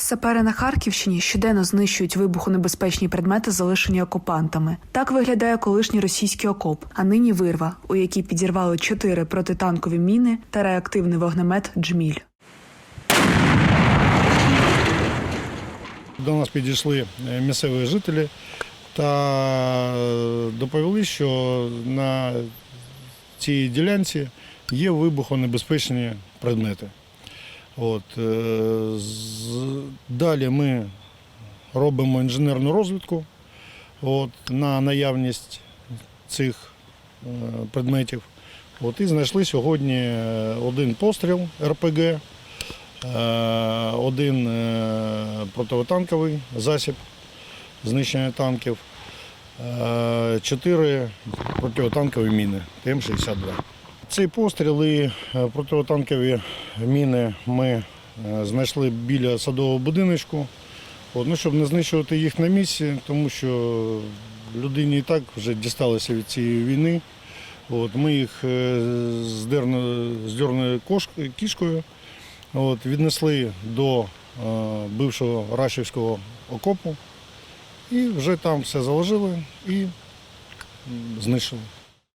Сапери на Харківщині щоденно знищують вибухонебезпечні предмети, залишені окупантами. Так виглядає колишній російський окоп, а нині вирва, у якій підірвали чотири протитанкові міни та реактивний вогнемет Джміль. До нас підійшли е, місцеві жителі та е, доповіли, що на цій ділянці є вибухонебезпечні предмети. От, е, далі ми робимо інженерну розвідку от, на наявність цих е, предметів. От, і знайшли сьогодні е, один постріл РПГ, один противотанковий засіб знищення танків, чотири противотанкові міни ТМ-62. Цей постріл і е, противотанкові міни ми е, знайшли біля садового будиночку, От, ну, щоб не знищувати їх на місці, тому що людині і так вже дісталося від цієї війни. От, ми їх е, з дерно- з дьорною кош- кішкою от, віднесли до бившого Рашівського окопу і вже там все заложили і знищили.